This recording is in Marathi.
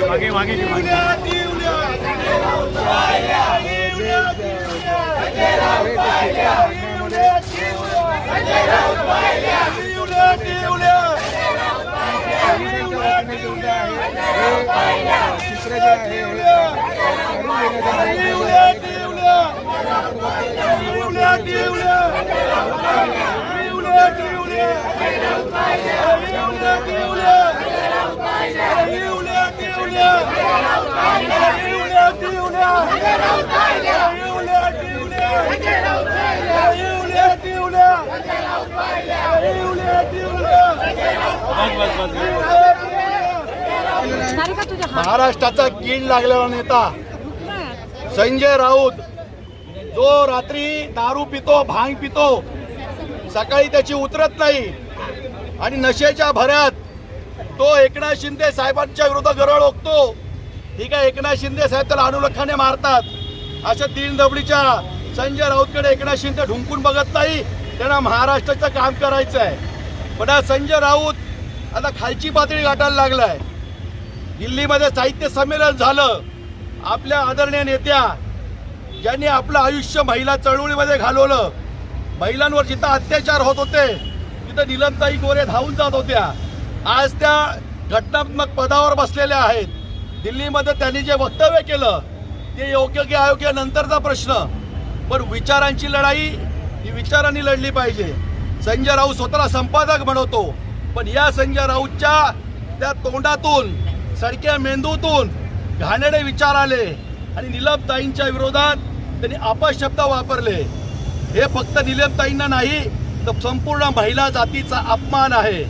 मागे मागे चित्र जे आहे महाराष्ट्राचा कीड लागलेला नेता संजय राऊत जो रात्री दारू पितो भांग पितो सकाळी त्याची उतरत नाही आणि नशेच्या भऱ्यात तो एकनाथ शिंदे साहेबांच्या विरोधात गरळ ओकतो. ठीक आहे एकनाथ शिंदे साहेब त्याला अनुलखाने मारतात. अशा तीन दबडीच्या संजय राऊतकडे एकनाथ शिंदे ढुंकून बघत नाही. त्यांना महाराष्ट्राचं काम करायचं आहे पण आज संजय राऊत आता खालची पातळी गाठायला लागलाय. दिल्लीमध्ये साहित्य संमेलन झालं. आपल्या आदरणीय नेत्या ज्यांनी आपलं आयुष्य महिला चळवळीमध्ये घालवलं. महिलांवर जिथं अत्याचार होत होते तिथं निलमताई गोरे धावून जात होत्या. आज त्या घटनात्मक पदावर बसलेल्या आहेत. दिल्लीमध्ये त्यांनी जे वक्तव्य केलं ते योग्य की अयोग्य नंतरचा प्रश्न. पण विचारांची लढाई ही विचारांनी लढली पाहिजे. संजय राऊत स्वतःला संपादक म्हणवतो पण या संजय राऊतच्या त्या तोंडातून सडक्या मेंदूतून घाणेडे विचार आले आणि निलमताईंच्या विरोधात त्यांनी अपशब्द वापरले. हे फक्त निलमताईंना नाही तर संपूर्ण महिला जातीचा अपमान आहे.